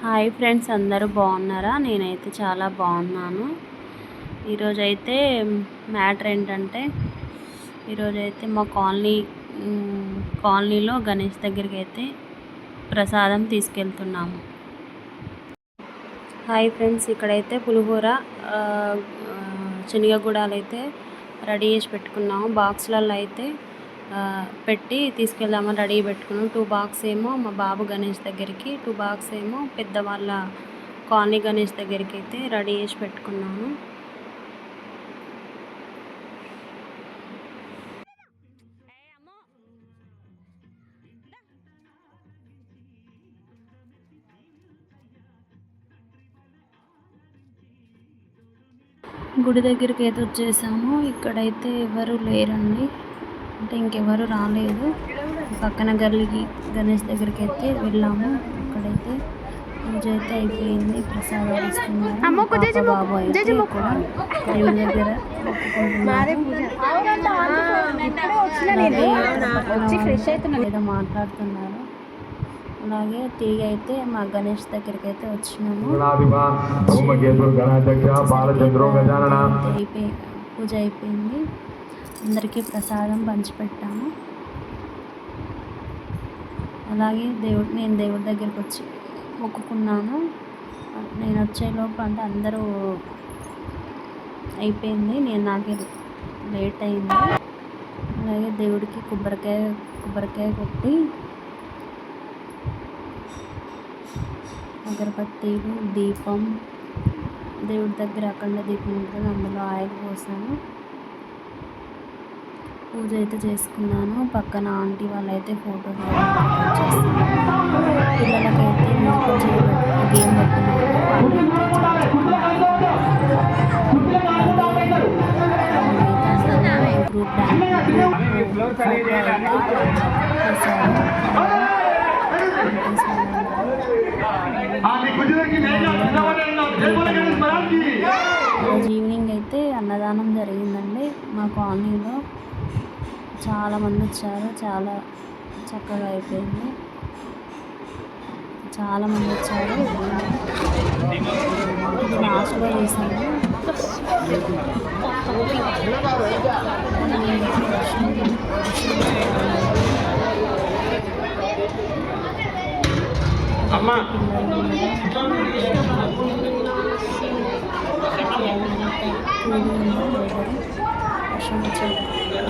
Hi friends అందరూ బాగున్నారా? నేనైతే చాలా బాగున్నాను. ఈరోజైతే మ్యాటర్ ఏంటంటే ఈరోజైతే మా కాలనీ కాలనీలో గణేష్ దగ్గరికి అయితే ప్రసాదం తీసుకెళ్తున్నాము. హాయ్ ఫ్రెండ్స్ ఇక్కడైతే పులిహోర శనగగూడాలు అయితే రెడీ చేసి పెట్టుకున్నాము. బాక్స్లలో అయితే పెట్టి తీసుకెళ్దామని రెడీ పెట్టుకున్నాం. టూ బాక్స్ ఏమో మా బాబు గణేష్ దగ్గరికి టూ బాక్స్ ఏమో పెద్దవాళ్ళ కాలనీ గణేష్ దగ్గరికి అయితే రెడీ చేసి పెట్టుకున్నాను. గుడి దగ్గరికి అయితే వచ్చేసాము. ఇక్కడైతే ఎవరు లేరండి. అంటే ఇంకెవరు రాలేదు. పక్కన గల్లికి గణేష్ దగ్గరికి అయితే వెళ్ళాము. అక్కడైతే పూజ అయితే అయిపోయింది. ప్రసాదాలు ఇస్తున్నారు. బాబు అయితే దేవుడి దగ్గర ఏదో మాట్లాడుతున్నారు. అలాగే తిరిగి అయితే మా గణేష్ దగ్గరికి అయితే వచ్చినాము. పూజ అయిపోయింది. అందరికీ ప్రసాదం పంచిపెట్టాము. అలాగే దేవుడు నేను దేవుడి దగ్గరికి వచ్చి మొక్కుకున్నాను. నేను వచ్చే లోపు అంటే అందరూ అయిపోయింది. నేను నాకు లేట్ అయింది. అలాగే దేవుడికి కొబ్బరికాయ కొబ్బరికాయ కొట్టి అగరబత్తీలు దీపం దేవుడి దగ్గర అఖండ దీపం ఉంటుంది. అందులో ఆయిల్ పోసాను. పూజ అయితే చేసుకున్నాను. పక్కన ఆంటీ వాళ్ళైతే ఫోటో పిల్లలకైతే గేమ్ గ్రూప్ ఈవినింగ్ అయితే అన్నదానం జరిగిందండి మా కాలనీలో. చాలామంది వచ్చారు. చాలా చక్కగా అయిపోయింది. చాలామంది వచ్చారు. ఇది లాస్ట్లో వేసాను అమ్మా.